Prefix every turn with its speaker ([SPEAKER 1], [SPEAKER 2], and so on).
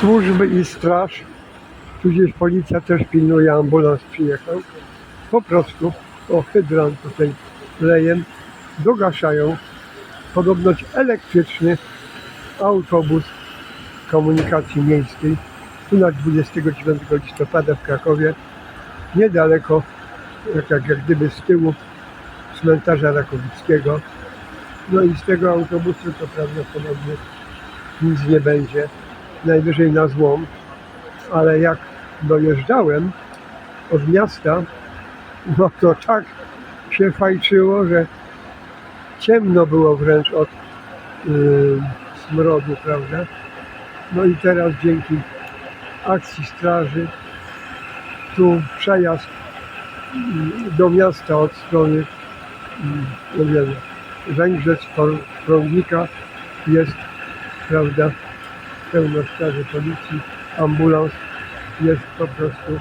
[SPEAKER 1] służby i straż, tudzież policja też pilnuje, ambulans przyjechał. Po prostu o hydrant tutaj lejem, dogaszają podobnoć elektryczny autobus komunikacji miejskiej tu na 29 listopada w Krakowie, niedaleko, jak, jak gdyby z tyłu cmentarza Rakowickiego. No i z tego autobusu to prawdopodobnie nic nie będzie, najwyżej na złom, ale jak dojeżdżałem od miasta, no to tak się fajczyło, że ciemno było wręcz od yy, smrodu, prawda? No i teraz dzięki akcji straży tu przejazd mm, do miasta od strony mm, nie wiem, Węgrzec, Prądnika jest, prawda, pełno straży policji, ambulans jest po prostu